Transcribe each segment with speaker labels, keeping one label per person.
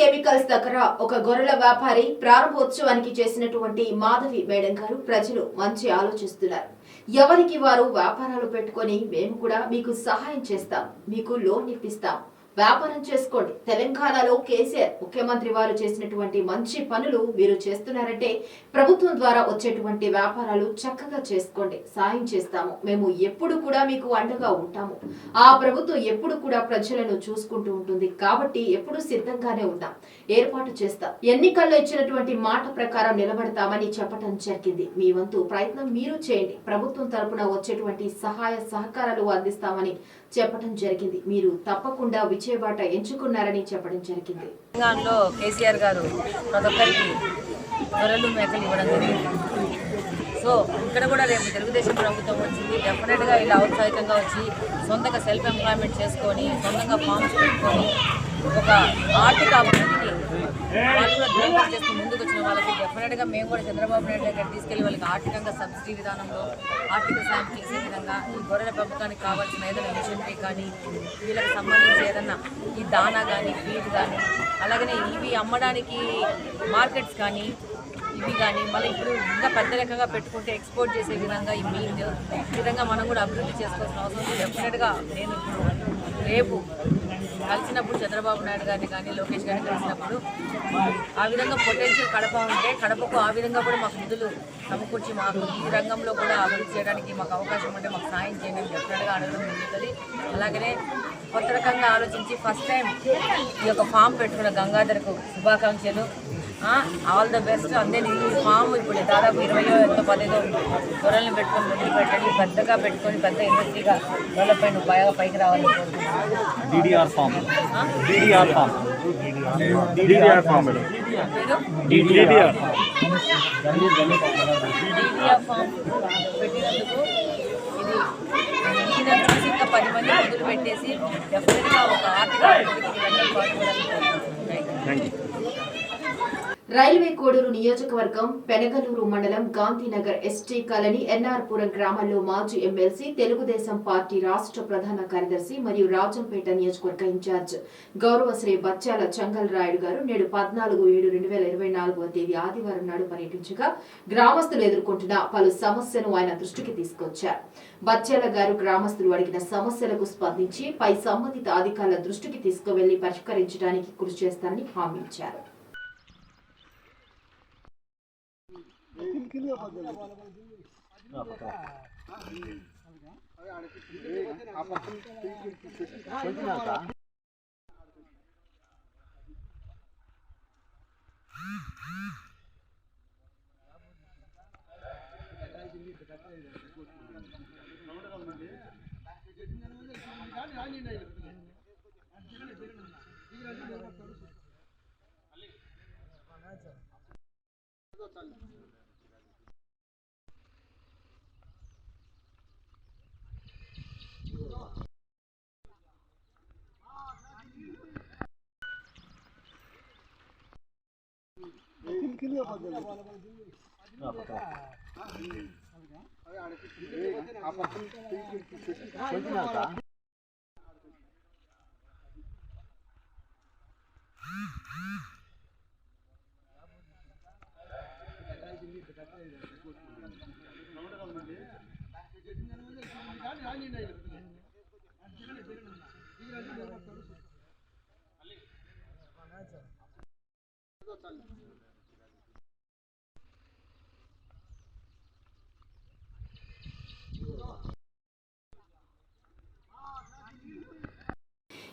Speaker 1: Chemicals దగ్గర ఒక గొర్రెల వ్యాపారి ప్రారంభోత్సవానికి చేసినటువంటి మాధవి మేడం గారు ప్రజలు మంచి ఆలోచిస్తున్నారు. ఎవరికి వారు వ్యాపారాలు పెట్టుకొని మేము కూడా మీకు సహాయం చేస్తాం మీకు లోన్ ఇప్పిస్తాం. వ్యాపారం చేసుకోండి. తెలంగాణలో కేసీఆర్ ముఖ్యమంత్రి వారు చేసినటువంటి మంచి పనులు మీరు చేస్తున్నారంటే ప్రభుత్వం ద్వారా వచ్చేటువంటి వ్యాపారాలు చక్కగా చేసుకోండి. సాయం చేస్తాము. మేము ఎప్పుడు కూడా మీకు అండగా ఉంటాము. ఆ ప్రభుత్వం ఎప్పుడు కూడా ప్రజలను చూసుకుంటూ ఉంటుంది. కాబట్టి ఎప్పుడు సిద్ధంగానే ఉన్నాం ఏర్పాటు చేస్తాం. ఎన్నికల్లో ఇచ్చినటువంటి మాట ప్రకారం నిలబడతామని చెప్పడం జరిగింది. మీ వంతు ప్రయత్నం మీరు చేయండి. ప్రభుత్వం తరపున వచ్చేటువంటి సహాయ సహకారాలు అందిస్తామని చెప్పడం జరిగింది. మీరు తప్పకుండా విజయబాట ఎంచుకున్నారని చెప్పడం జరిగింది.
Speaker 2: తెలంగాణలో కేసీఆర్ గారు ప్రతి ఒక్కరికి గొర్రెలు మేకలు ఇవ్వడం జరిగింది. సో ఇక్కడ కూడా రేపు తెలుగుదేశం ప్రభుత్వం వచ్చింది. డెఫినెట్గా ఇలా ఔత్సాహికంగా వచ్చి సొంతంగా సెల్ఫ్ ఎంప్లాయ్మెంట్ చేసుకొని సొంతంగా ఫామ్స్ పెట్టుకొని ఒక ఆర్థిక అభివృద్ధిని చేస్తూ వాళ్ళకి డెఫినెట్గా మేము కూడా చంద్రబాబు నాయుడు దగ్గర తీసుకెళ్ళి వాళ్ళకి ఆర్థికంగా సబ్సిడీ విధానంలో ఆర్థిక సాయం చేసే విధంగా ఈ గొర్రెల పెంపకానికి కావాల్సిన ఏదైనా మిషనరీ కానీ వీళ్ళకి సంబంధించి ఏదన్నా ఈ దానా కానీ ఫీడ్ కానీ అలాగనే ఇవి అమ్మడానికి మార్కెట్స్ కానీ ఇవి కానీ మళ్ళీ ఇప్పుడు ఇంకా పెద్ద రకంగా పెట్టుకుంటే ఎక్స్పోర్ట్ చేసే విధంగా ఈ మీట్ ఈ విధంగా మనం కూడా అభివృద్ధి చేసుకోవాల్సిన అవసరం డెఫినెట్గా నేను ఇప్పుడు రేపు కలిసినప్పుడు చంద్రబాబు నాయుడు గారిని కానీ లోకేష్ గారిని కలిసినప్పుడు ఆ విధంగా పొటెన్షియల్ కడప ఉంటే కడపకు ఆ విధంగా కూడా మాకు నిధులు సమకూర్చి మాకు ఈ రంగంలో కూడా అభివృద్ధి చేయడానికి మాకు అవకాశం ఉంటే మాకు సాయం చేయండి అని డెఫినెట్గా అడగడం జరుగుతుంది. అలాగనే కొత్త రకంగా ఆలోచించి ఫస్ట్ టైం ఈ యొక్క ఫామ్ పెట్టుకున్న గంగాధర్కు శుభాకాంక్షలు. All the best. అందరి ఈ ఫామ్ ఇప్పుడు దాదాపు ఇరవయో ఎంతో పదిహేదో గొర్రెలను పెట్టుకొని ముందుకు పెట్టండి పెద్దగా పెట్టుకొని పెద్ద ఇండస్ట్రీగా డెవలప్ అయిన బాగా పైకి
Speaker 3: డిడిఆర్ ఫామ్.
Speaker 2: ఆ?
Speaker 3: DDR farm.
Speaker 4: DDR farm madam.
Speaker 2: మీరు
Speaker 4: డిడిఆర్
Speaker 2: మీడియా ఫామ్ పెట్టినందుకు ఇది ఇంకా పది మంది మొదలు పెట్టేసి డెఫినెట్గా ఒక
Speaker 4: థ్యాంక్ యూ
Speaker 1: రైల్వే కోడూరు నియోజకవర్గం పెనగలూరు మండలం గాంధీనగర్ ఎస్టీ కాలనీ ఎన్ఆర్పురం గ్రామంలో మాజీ ఎమ్మెల్సీ తెలుగుదేశం పార్టీ రాష్ట్ర ప్రధాన కార్యదర్శి మరియు రాజంపేట నియోజకవర్గ ఇన్ఛార్జ్ గౌరవశ్రీ బచ్చాల చంగల్ రాయుడు గారు నేడు పద్నాలుగు ఏడు రెండు వేల ఇరవై నాలుగవ తేదీ ఆదివారం నాడు పర్యటించగా గ్రామస్తులు ఎదుర్కొంటున్న పలు సమస్యను ఆయన దృష్టికి తీసుకొచ్చారు. బచ్చాల గారు గ్రామస్తులు అడిగిన సమస్యలకు స్పందించి పై సంబంధిత అధికారుల దృష్టికి తీసుకువెళ్ళి పరిష్కరించడానికి కృషి చేస్తారని హామీ ఇచ్చారు. Gracias. Gracias.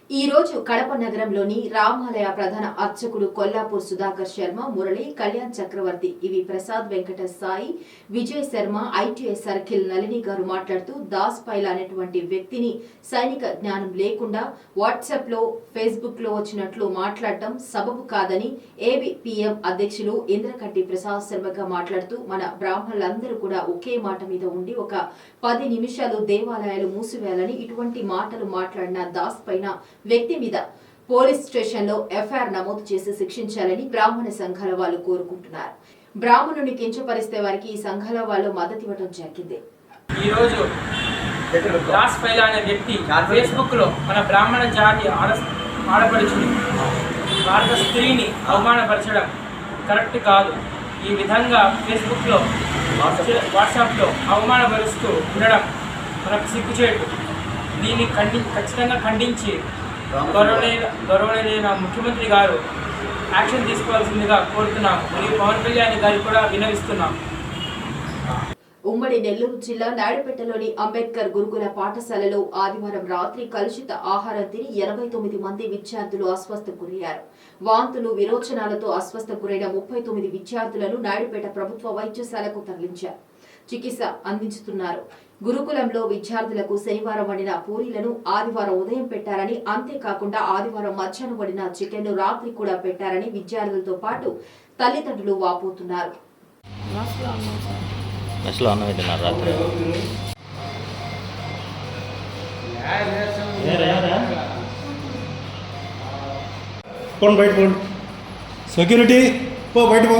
Speaker 1: ఈ రోజు కడప నగరంలోని రామాలయ ప్రధాన అర్చకుడు కొల్లాపూర్ సుధాకర్ శర్మ మురళి కళ్యాణ్ చక్రవర్తి ఇవి ప్రసాద్ వెంకట సాయి విజయ్ శర్మ ఐటీఐ సర్కిల్ నళిని గారు మాట్లాడుతూ దాస్ పైల్ అనేటువంటి వ్యక్తిని సైనిక జ్ఞానం లేకుండా వాట్సాప్లో ఫేస్బుక్లో వచ్చినట్లు మాట్లాడటం సబబు కాదని ఏబిపిఎం అధ్యక్షులు ఇంద్రకట్టి ప్రసాద్ శర్మగా మాట్లాడుతూ మన బ్రాహ్మణులందరూ కూడా ఒకే మాట మీద ఉండి ఒక పది నిమిషాలు దేవాలయాలు మూసివేయాలని ఇటువంటి మాటలు మాట్లాడిన దాస్ పైన వ్యక్తి మీద పోలీస్ స్టేషన్లో ఎఫ్ఐఆర్ నమోదు చేసి శిక్షించాలని బ్రాహ్మణ సంఘాల వాళ్ళు కోరుకుంటున్నారు. బ్రాహ్మణుని కించపరిస్తే వారికి ఈ సంఘాల వాళ్ళు మద్దతు ఇవ్వడం జరిగింది.
Speaker 5: ఈరోజు దాస్ పైలా అనే వ్యక్తి ఫేస్బుక్లో మన బ్రాహ్మణ జాతి ఆడ ఆడపడుచుని భారత స్త్రీని అవమానపరచడం కరెక్ట్ కాదు. ఈ విధంగా ఫేస్బుక్లో వాట్సాప్లో అవమానపరుస్తూ ఉండడం మనకు సిగ్గుచేటు. దీన్ని ఖండి ఖచ్చితంగా ఖండించి గౌరవనీయ ముఖ్యమంత్రి గారు యాక్షన్ తీసుకోవాల్సిందిగా కోరుతున్నాం మరియు పవన్ కళ్యాణ్ గారికి కూడా వినవిస్తున్నాం
Speaker 1: ఉమ్మడి నెల్లూరు జిల్లా నాయుడుపేటలోని అంబేద్కర్ గురుకుల పాఠశాలలో ఆదివారం రాత్రి కలుషిత ఆహారం తిని ఎనభై తొమ్మిది మంది విద్యార్థులు అస్వస్థ గురయ్యారు. వాంతులు విరోచనాలతో అస్వస్థ గురైన ముప్పై తొమ్మిది విద్యార్థులను నాయుడుపేట ప్రభుత్వ వైద్యశాలకు తరలించారు. చికిత్స అందించుతున్నారు. గురుకులంలో విద్యార్థులకు శనివారం వండిన పూరీలను ఆదివారం ఉదయం పెట్టారని అంతేకాకుండా ఆదివారం మధ్యాహ్నం వండిన చికెన్ రాత్రి కూడా పెట్టారని విద్యార్థులతో పాటు తల్లిదండ్రులు వాపోతున్నారు.
Speaker 6: సెక్యూరిటీ పో బయట పో.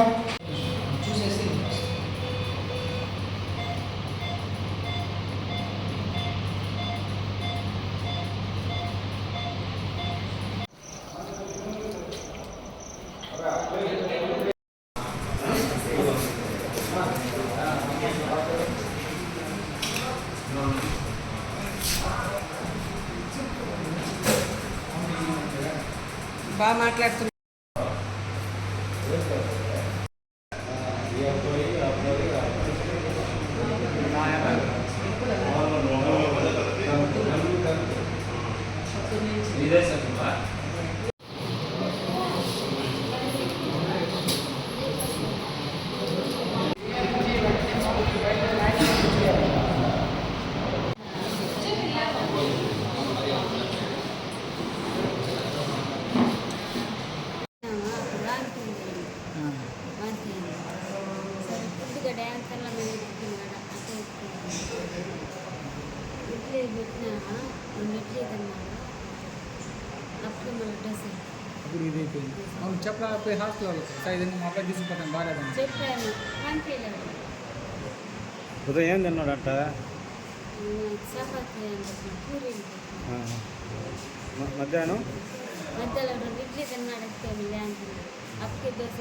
Speaker 7: బాగా మాట్లాడుతున్నా
Speaker 8: కొద్దిగా డ్యాన్స్ అలా మేము ఎత్తుకున్నాడు అట్లా ఇడ్లీ పెట్టినా రెండు ఇడ్లీ తిన్నాడు అప్పుడు మళ్ళీ డ్రెస్
Speaker 9: అప్పుడు ఇది అయిపోయింది అవును చెప్పలేకపోయి హాస్పిటల్ సార్ ఇది మా అబ్బాయి తీసుకుపోతాను బాగాలేదని
Speaker 8: చెప్పాను.
Speaker 6: ఉదయం ఏం
Speaker 8: చెప్పిన
Speaker 6: మ- మధ్యాహ్నం?
Speaker 8: మధ్యలో ఇడ్లీ తిన్నాడు అప్పటికే దోశ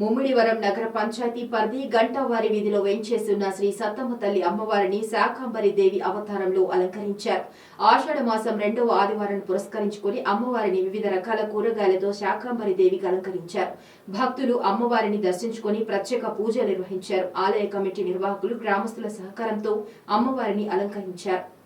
Speaker 1: ముమ్మిడివరం నగర పంచాయతీ పరిధి గంటావారి వీధిలో వేంచేసి శ్రీ సత్తమ్మ తల్లి అమ్మవారిని శాకాంబరి దేవి అవతారంలో అలంకరించారు. ఆషాఢ మాసం రెండవ ఆదివారం పురస్కరించుకొని అమ్మవారిని వివిధ రకాల కూరగాయలతో శాకాంబరి దేవికి అలంకరించారు. భక్తులు అమ్మవారిని దర్శించుకొని ప్రత్యేక పూజ నిర్వహించారు. ఆలయ కమిటీ నిర్వాహకులు గ్రామస్తుల సహకారంతో అమ్మవారిని అలంకరించారు.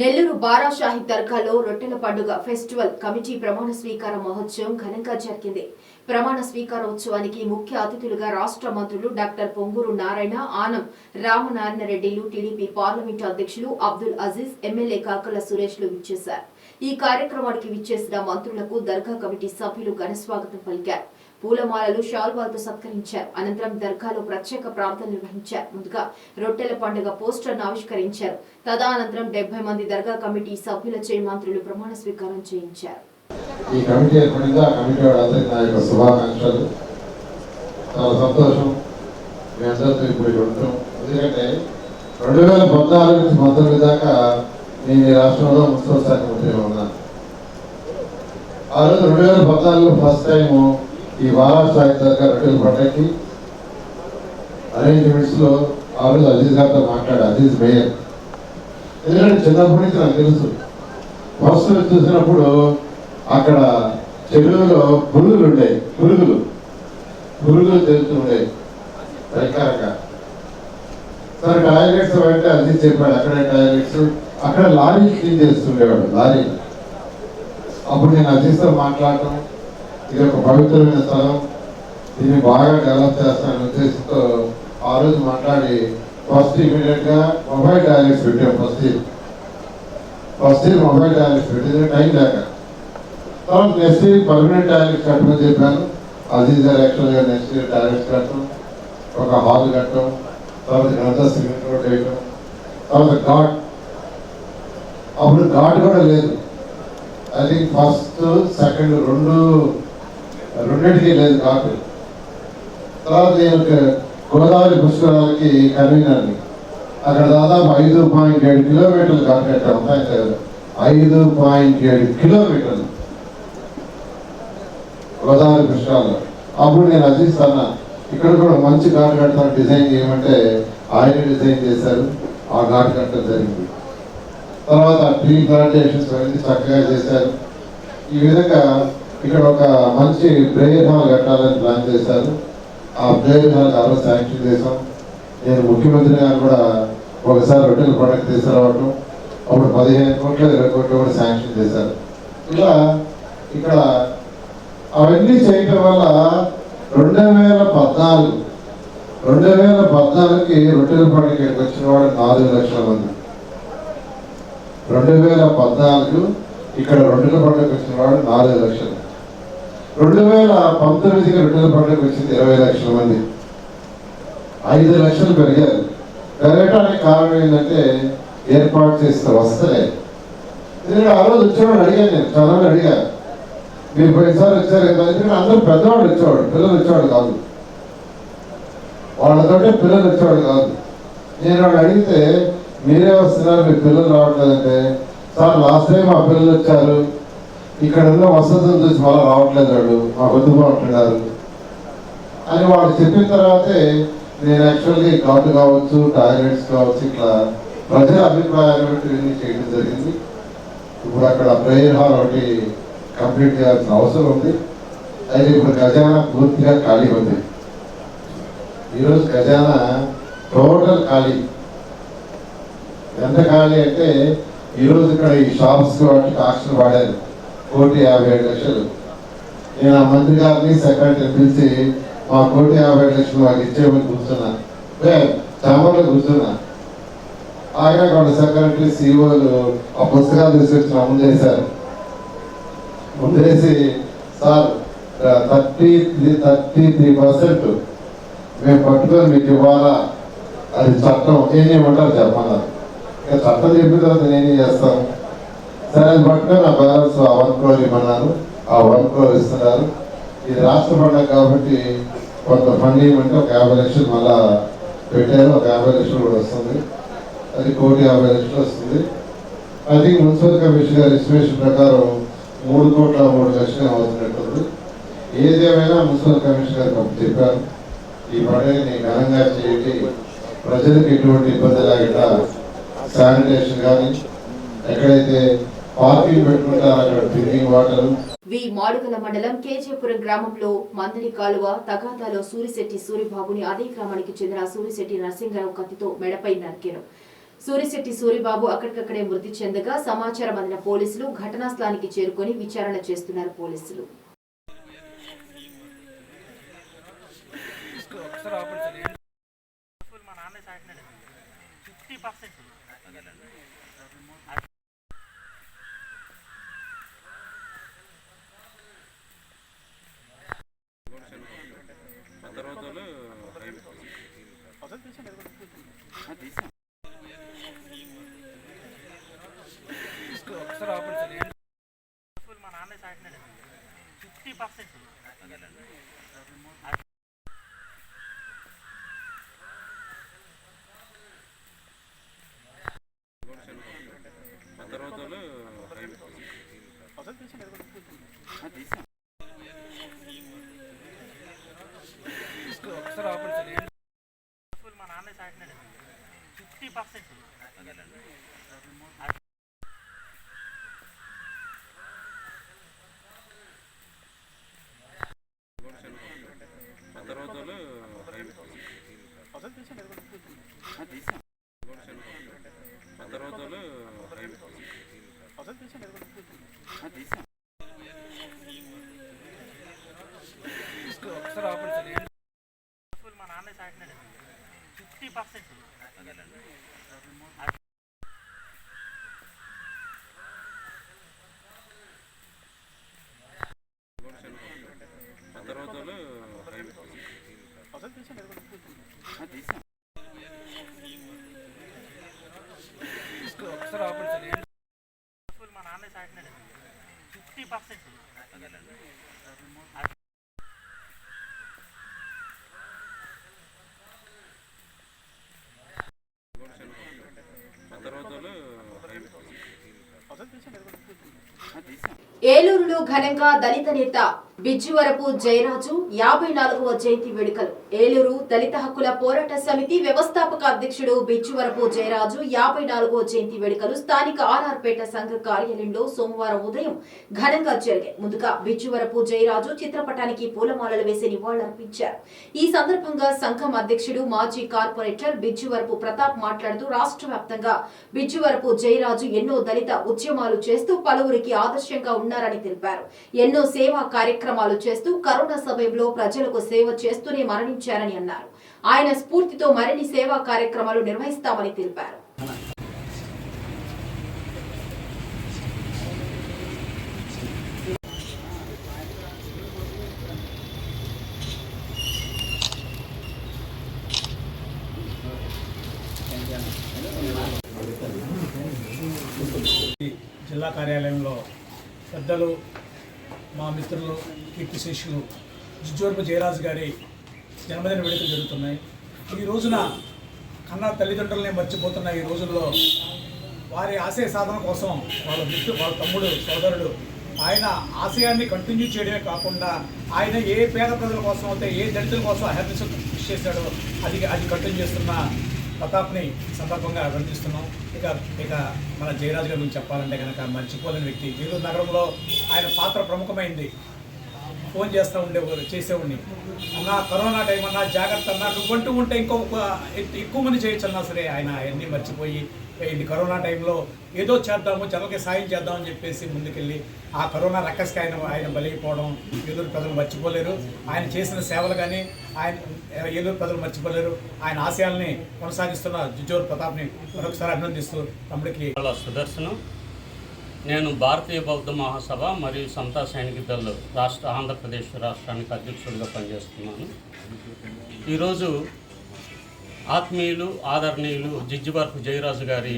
Speaker 1: నెల్లూరు బారాషాహి దర్గాలో రొట్టెల పండుగ ఫెస్టివల్ కమిటీ ప్రమాణ స్వీకార మహోత్సవం ఘనంగా జరిగింది. ప్రమాణ స్వీకారోత్సవానికి ముఖ్య అతిథులుగా రాష్ట్ర మంత్రులు డాక్టర్ పొంగూరు నారాయణ ఆనం రామనారాయణ రెడ్డిలు టీడీపీ పార్లమెంటు అధ్యక్షులు అబ్దుల్ అజీజ్ ఎమ్మెల్యే కాకల సురేష్లు విచ్చేశారు. ఈ కార్యక్రమానికి విచ్చేసిన మంత్రులకు దర్గా కమిటీ సభ్యులు ఘనస్వాగతం పలికారు. పూలమాలలు షాల్వాలతో సత్కరించారు. అనంతరం దర్గాలో ప్రత్యేక ప్రార్థన నిర్వహించారు. ముందుగా రొట్టెల పండుగ పోస్టర్ను ఆవిష్కరించారు. తదనంతరం డెబ్బై మంది దర్గా కమిటీ సభ్యులచే మంత్రులు ప్రమాణ స్వీకారం చేయించారు.
Speaker 3: ఈ కమిటీ ఏర్పడింది? ఆ కమిటీ వాళ్ళందరికీ నా యొక్క శుభాకాంక్షలు. చాలా సంతోషం. మీ అందరితో ఇప్పుడు ఇక్కడ ఉంటాం ఎందుకంటే రెండు వేల పద్నాలుగు నుంచి పంతొమ్మిది దాకా నేను ఈ రాష్ట్రంలో మున్సిపల్ శాఖ మంత్రిగా ఉన్నాను. ఆ రోజు రెండు వేల పద్నాలుగులో ఫస్ట్ టైము ఈ మహారాష్ట్ర దగ్గర రొట్టెల పంటకి అరేంజ్మెంట్స్లో ఆ రోజు అజీజ్ గారితో మాట్లాడు అజీజ్ మేయర్. ఎందుకంటే చిన్నప్పటి నుంచి నాకు తెలుసు. ఫస్ట్ చూసినప్పుడు అక్కడ చెరువులో పురుగులు ఉండేవి. పురుగులు. పురుగులు తెలుస్తుండేవి రకరక సరే టాయిలెట్స్ అంటే అది చెప్పాడు. అక్కడ టాయిలెట్స్ అక్కడ లారీ క్లీన్ చేస్తుండేవాడు లారీ అప్పుడు నేను అజీస్తో మాట్లాడటం ఇది ఒక పవిత్రమైన స్థలం. దీన్ని బాగా డెవలప్ చేస్తానని ఉద్దేశంతో ఆ రోజు మాట్లాడి ఫస్ట్ ఇమీడియట్గా మొబైల్ టాయిలెట్స్ పెట్టాం first first year mobile toilets పెట్టింది టైం లేక తర్వాత నెక్స్ట్ ఇయర్ పర్మనెంట్ టాయిలెట్స్ కట్టమని చెప్పాను. అది గారు యాక్చువల్గా నెక్స్ట్ ఇయర్ టాయిలెట్స్ కట్టడం ఒక హాల్ కట్టడం తర్వాత గంట సిమెంట్ రోడ్ వేయటం తర్వాత ఘాట్. అప్పుడు ఘాట్ కూడా లేదు. ఐ థింక్ ఫస్ట్ సెకండ్ రెండు రెండింటికి లేదు ఘాట్ తర్వాత నేను గోదావరి పుష్కరాలకి కన్వీనర్ని. అక్కడ దాదాపు ఐదు పాయింట్ ఏడు కిలోమీటర్లు ఘాట్ ఉంటాయి ఐదు పాయింట్ ఏడు కిలోమీటర్లు. గోదావరి పుష్కరాలు అప్పుడు నేను అజీజ్ అన్న ఇక్కడ కూడా మంచి ఘాట్ కడతాను డిజైన్ చేయమంటే ఆయన డిజైన్ చేశారు. ఆ ఘాట్ కట్టడం జరిగింది. తర్వాత ట్రీ ప్లాంటేషన్స్ అనేది చక్కగా చేశారు. ఈ విధంగా ఇక్కడ ఒక మంచి ప్రేయర్ హాల్ కట్టాలని ప్లాన్ చేశారు. ఆ ప్రేయర్ హాల్ చాలా శాంక్షన్ చేశాం. నేను ముఖ్యమంత్రి గారు కూడా ఒకసారి రొట్టెల పండుగ తీసుకురావటం అప్పుడు పదిహేను కోట్లు ఇరవై కోట్లు కూడా శాంక్షన్ చేశారు. ఇలా ఇక్కడ అవన్నీ చేయటం వల్ల రెండు వేల పద్నాలుగు రెండు వేల పద్నాలుగుకి రొట్టెల పండుగ ఇక్కడికి వచ్చిన వాడు నాలుగు లక్షల మంది. రెండు వేల పద్నాలుగు ఇక్కడ రొట్టెల పండుగకి వచ్చిన వాడు నాలుగు లక్షలు. రెండు వేల పంతొమ్మిదికి వేల పండుగ వచ్చింది ఇరవై లక్షల మంది. ఐదు లక్షలు పెరిగారు. పెరగడానికి కారణం ఏంటంటే ఏర్పాటు చేసిన వస్తలే. ఎందుకంటే ఆ రోజు వచ్చేవాడు అడిగాను నేను చదవని అడిగాను మీరు పోయినసారి వచ్చారు కదా ఎందుకంటే అందరూ పెద్దవాడు వచ్చేవాడు పిల్లలు వచ్చేవాడు కాదు. వాళ్ళతోటే పిల్లలు వచ్చేవాడు కాదు. నేను వాడు అడిగితే మీరే వస్తున్నారు మీ పిల్లలు రావట్లేదంటే సార్ లాస్ట్ టైం మా పిల్లలు వచ్చారు ఇక్కడ ఉన్న వసతులు చూసి వాళ్ళు రావట్లేదు వాళ్ళు మా వద్దుబాటున్నారు అని వాళ్ళు చెప్పిన తర్వాతే నేను యాక్చువల్గా కాటు కావచ్చు టాయిలెట్స్ కావచ్చు ఇట్లా ప్రజల అభిప్రాయాలు చేయడం జరిగింది. ఇప్పుడు అక్కడ ప్రేయర్ హాల్ ఒకటి కంప్లీట్ చేయాల్సిన అవసరం ఉంది. అయితే ఇప్పుడు ఖజానా పూర్తిగా ఖాళీ ఉంది. ఈరోజు ఖజానా టోటల్ ఖాళీ. ఎంత ఖాళీ అంటే ఈరోజు ఇక్కడ ఈ షాప్స్ వాటికి ఆక్షన్ వాడారు. కోటి యాభై ఏడు లక్షలు. నేను ఆ మంత్రి గారిని సెక్రటరీ పిలిచి మా కోటి యాభై ఏడు లక్షలు మాకు ఇచ్చేమని కూర్చున్నా. చాంబర్లో కూర్చున్నా. ఆయన కూడా సెక్రటరీ సీఓలు ఆ పుస్తకాలు తీసుకొచ్చిన చేశారు. ముందేసి sir thirty three thirty three percent మేము పట్టుకొని మీకు ఇవ్వాలా? అది చట్టం. ఏం చేయమంటారు చెప్పమన్నారు ఇక చట్టం చెప్పిన తర్వాత నేనేం చేస్తాను? సరే అది పట్టుకొని ఆ బ్యాలెన్స్ ఆ వన్ క్రోర్ ఇవ్వమన్నారు ఆ వన్ క్రోర్ ఇస్తున్నారు. ఇది రాష్ట్ర పండుగ కాబట్టి కొంత ఫండ్ ఇవ్వమంటే ఒక యాభై లక్షలు మళ్ళా పెట్టారు. ఒక యాభై లక్షలు కూడా వస్తుంది. అది కోటి యాభై లక్షలు వస్తుంది. అది మున్సిపల్ కమిషన్ గారి ఎస్టిమేషన్ ప్రకారం మూడు కోట్ల మూడు లక్షలు అవుతున్నట్టుంది ఏదేమైనా మున్సిపల్ కమిషన్ గారికి అప్పుడు చెప్పాను ఈ పండుగని ఘనంగా చేయండి. ప్రజలకు ఎటువంటి ఇబ్బంది లేకుండా శానిటేషన్ కానీ ఎక్కడైతే
Speaker 1: వి మాడుకల మండలం కేజీపురం గ్రామంలో మందలి కాలువ తగాదాలో సూరిశెట్టి సూరిబాబుని అదే గ్రామానికి చెందిన సూరిశెట్టి నరసింహరావు కత్తితో మెడపై నరికారు. సూరిశెట్టి సూరిబాబు అక్కడికక్కడే మృతి చెందగా సమాచారం అందిన పోలీసులు ఘటనా స్థలానికి చేరుకొని విచారణ చేస్తున్నారు పోలీసులు. మా నాన్న సాకినాడు ఫిఫ్టీ పర్సెంట్ ఏలూరులో ఘనంగా దళిత నేత బిజ్జువరపు జయరాజు యాభై నాలుగవ జయంతి వేడుకలు. ఏలూరు దళిత హక్కుల పోరాట సమితి వ్యవస్థాపక అధ్యక్షుడు బిచ్చువరపు జయరాజు యాభై నాలుగో జయంతి వేడుకలు స్థానిక ఆర్ఆర్పేట సంఘ కార్యాలయంలో సోమవారం ఉదయం ఘనంగా జరిగాయి. ముందుగా బిచ్చువరపు జయరాజు చిత్రపటానికి పూలమాలలు వేసి నివాళులర్పించారు. ఈ సందర్భంగా సంఘం అధ్యక్షుడు మాజీ కార్పొరేటర్ బిచ్చువరపు ప్రతాప్ మాట్లాడుతూ రాష్ట్ర వ్యాప్తంగా బిచ్చువరపు జయరాజు ఎన్నో దళిత ఉద్యమాలు చేస్తూ పలువురికి ఆదర్శంగా ఉన్నారని తెలిపారు. ఎన్నో సేవా కార్యక్రమాలు చేస్తూ కరోనా సమయంలో ప్రజలకు సేవ చేస్తూనే ఉంచారని అన్నారు. ఆయన స్ఫూర్తితో మరిన్ని సేవా కార్యక్రమాలు నిర్వహిస్తామని తెలిపారు.
Speaker 7: జిల్లా కార్యాలయంలో పెద్దలు మా మిత్రులు కీర్తి శిష్యులు జిజ్జోర్పు జయరాజు గారి జన్మదిన వేడుకలు జరుగుతున్నాయి. ఈ రోజున కన్నా తల్లిదండ్రులనే మర్చిపోతున్న ఈ రోజుల్లో వారి ఆశయ సాధన కోసం వాళ్ళ మిత్రు వాళ్ళ తమ్ముడు సోదరుడు ఆయన ఆశయాన్ని కంటిన్యూ చేయడమే కాకుండా ఆయన ఏ పేద ప్రజల కోసం అయితే ఏ దళితుల కోసం అహర్నిశ కృషి చేశాడో అది అది కంటిన్యూ చేస్తున్న ప్రతాప్ని సందర్భంగా అభినందిస్తున్నాం. ఇక ఇక మన జయరాజు గారి గురించి చెప్పాలంటే కనుక మర్చిపోలేని వ్యక్తి. ఏలూరు నగరంలో ఆయన పాత్ర ప్రముఖమైంది. ఫోన్ చేస్తూ ఉండేవారు చేసేవాడిని. అన్నా కరోనా టైం అన్నా జాగ్రత్త అన్నా నువ్వంటూ ఉంటే ఇంకొక ఎక్కువ మంది చేయొచ్చు అన్నా సరే ఆయన అవన్నీ మర్చిపోయి ఇది కరోనా టైంలో ఏదో చేద్దాము జనాలకి సాయం చేద్దామని చెప్పేసి ముందుకెళ్ళి ఆ కరోనా రక్కస్కి ఆయన ఆయన బలిగిపోవడం ఏలూరు ప్రజలు మర్చిపోలేరు. ఆయన చేసిన సేవలు కానీ ఆయన ఏలూరు ప్రజలు మర్చిపోలేరు. ఆయన ఆశయాల్ని కొనసాగిస్తున్న జుజోర్ ప్రతాప్ని మరొకసారి అభినందిస్తూ తమ్ముడికి
Speaker 10: వాళ్ళ సుదర్శనం. నేను భారతీయ బౌద్ధ మహాసభ మరియు సంతా సైనిక దళ రాష్ట్ర ఆంధ్రప్రదేశ్ రాష్ట్రానికి అధ్యక్షుడిగా పనిచేస్తున్నాను. ఈరోజు ఆత్మీయులు ఆదరణీయులు జిజ్జిబర్పు జయరాజు గారి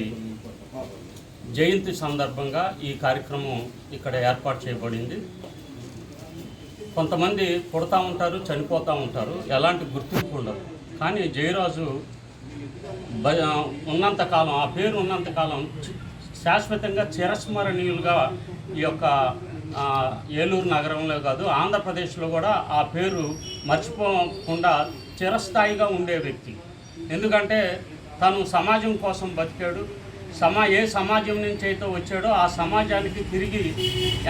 Speaker 10: జయంతి సందర్భంగా ఈ కార్యక్రమం ఇక్కడ ఏర్పాటు చేయబడింది. కొంతమంది పుడతా ఉంటారు చనిపోతూ ఉంటారు ఎలాంటి గుర్తింపు ఉండదు. కానీ జయరాజు భ ఉన్నంతకాలం ఆ పేరు ఉన్నంతకాలం శాశ్వతంగా చిరస్మరణీయులుగా ఈ యొక్క ఏలూరు నగరంలో కాదు ఆంధ్రప్రదేశ్లో కూడా ఆ పేరు మర్చిపోకుండా చిరస్థాయిగా ఉండే వ్యక్తి. ఎందుకంటే తను సమాజం కోసం బతికాడు. సమా ఏ సమాజం నుంచి అయితే వచ్చాడో ఆ సమాజానికి తిరిగి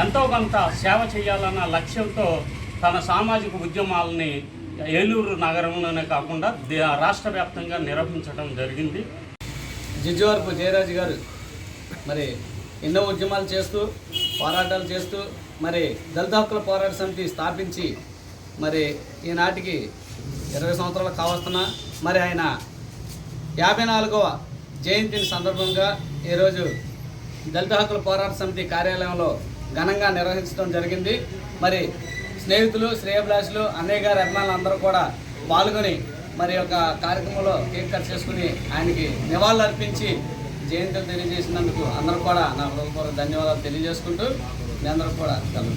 Speaker 10: ఎంతో కొంత సేవ చేయాలన్న లక్ష్యంతో తన సామాజిక ఉద్యమాలని ఏలూరు నగరంలోనే కాకుండా రాష్ట్ర వ్యాప్తంగా నిర్వహించడం జరిగింది.
Speaker 11: జిజ్జువరపు జయరాజు గారు మరి ఎన్నో ఉద్యమాలు చేస్తూ పోరాటాలు చేస్తూ మరి దళిత హక్కుల పోరాట సమితి స్థాపించి మరి ఈనాటికి ఇరవై సంవత్సరాలు కావస్తున్న మరి ఆయన యాభై నాలుగవ జయంతిని సందర్భంగా ఈరోజు దళిత హక్కుల పోరాట సమితి కార్యాలయంలో ఘనంగా నిర్వహించడం జరిగింది. మరి స్నేహితులు శ్రేయభిలాషులు అన్నయ్య గారు అభిమానులు అందరూ కూడా పాల్గొని మరి ఒక కార్యక్రమంలో కేక్ కట్ చేసుకుని ఆయనకి నివాళులు అర్పించి జయంతి తెలియజేసినందుకు అందరూ కూడా నా హృదయపూర్వక ధన్యవాదాలు తెలియజేసుకుంటూ మీ అందరూ కూడా సెలవు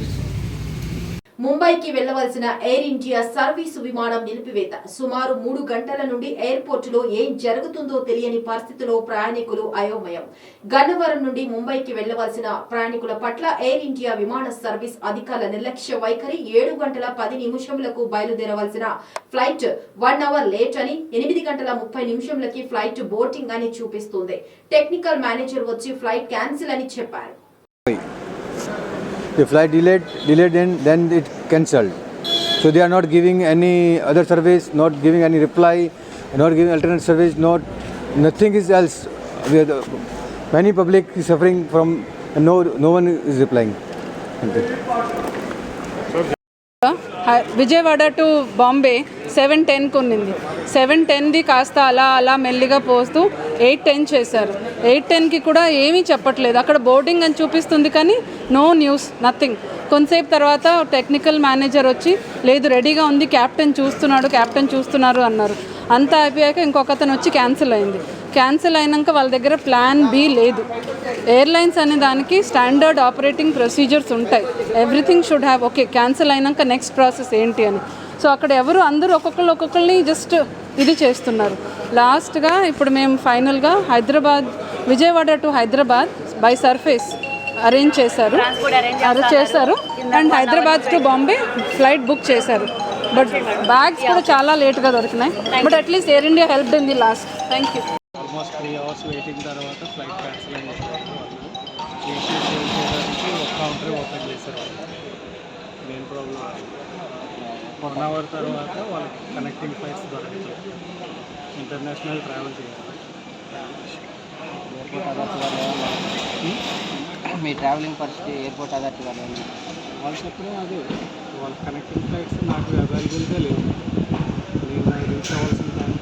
Speaker 1: ముంబైకి వెళ్ళవలసిన ఎయిర్ ఇండియా సర్వీసు విమానం నిలిపివేత. సుమారు మూడు గంటల నుండి ఎయిర్పోర్టులో ఏం జరుగుతుందో తెలియని పరిస్థితిలో ప్రయాణికులు అయోమయం. గన్నవరం నుండి ముంబైకి వెళ్ళవలసిన ప్రయాణికుల పట్ల ఎయిర్ ఇండియా విమాన సర్వీస్ అధికారుల నిర్లక్ష్య వైఖరి ఏడు గంటల పది నిమిషములకు బయలుదేరవలసిన ఫ్లైట్ వన్ అవర్ లేట్ అని ఎనిమిది గంటల ముప్పై నిమిషంలకి ఫ్లైట్ బోటింగ్ అని చూపిస్తుంది. టెక్నికల్ మేనేజర్ వచ్చి ఫ్లైట్ క్యాన్సిల్ అని చెప్పారు.
Speaker 12: The flight delayed, delayed and then it cancelled. So they are not giving any other service, not giving any reply, not giving alternate service, not nothing is else. Many public is suffering from no no one is replying.
Speaker 13: Vijayawada to Bombay, seven టెన్కి ఉన్నింది seven టెన్ది కాస్త అలా అలా మెల్లిగా పోస్తూ eight ten చేశారు. Eight టెన్కి కూడా ఏమీ చెప్పట్లేదు. అక్కడ బోర్డింగ్ అని చూపిస్తుంది కానీ నో న్యూస్ నథింగ్. కొంతసేపు తర్వాత టెక్నికల్ మేనేజర్ వచ్చి లేదు రెడీగా ఉంది క్యాప్టెన్ చూస్తున్నాడు క్యాప్టెన్ చూస్తున్నారు అన్నారు. అంతా అయిపోయాక ఇంకొక అతను వచ్చి క్యాన్సిల్ అయింది. క్యాన్సిల్ అయినాక వాళ్ళ దగ్గర ప్లాన్ బి లేదు. ఎయిర్లైన్స్ అనే దానికి స్టాండర్డ్ ఆపరేటింగ్ ప్రొసీజర్స్ ఉంటాయి. Everything should have okay cancel అయినాక నెక్స్ట్ ప్రాసెస్ ఏంటి అని. సో అక్కడ ఎవరు అందరూ ఒక్కొక్కరు ఒక్కొక్కరిని జస్ట్ ఇది చేస్తున్నారు. లాస్ట్గా ఇప్పుడు మేము ఫైనల్గా Hyderabad Vijayawada to Hyderabad by surface arrange చేశారు. అరేంజ్ చేశారు. And Hyderabad to Bombay flight book చేశారు. బట్ బ్యాగ్స్ కూడా చాలా లేట్గా దొరికినాయి. But at least air India help in the last thank you
Speaker 6: almost three hours waiting తర్వాత flight cancel counter open చేశారు main problem one hour తర్వాత వాళ్ళకి connecting flights దొరకట్లేదు ఇంటర్నేషనల్ ట్రావెల్ చేయాలి.
Speaker 11: మీ ట్రావెలింగ్ పరిస్థితి ఎయిర్పోర్ట్ అథారిటీ వాళ్ళు
Speaker 6: వాళ్ళు చెప్పడం అదే. వాళ్ళ కనెక్టింగ్ ఫ్లైట్స్ నాకు అవైలబుల్గా లేవు. నేను రీచ్ అవ్వాల్సిన లేవు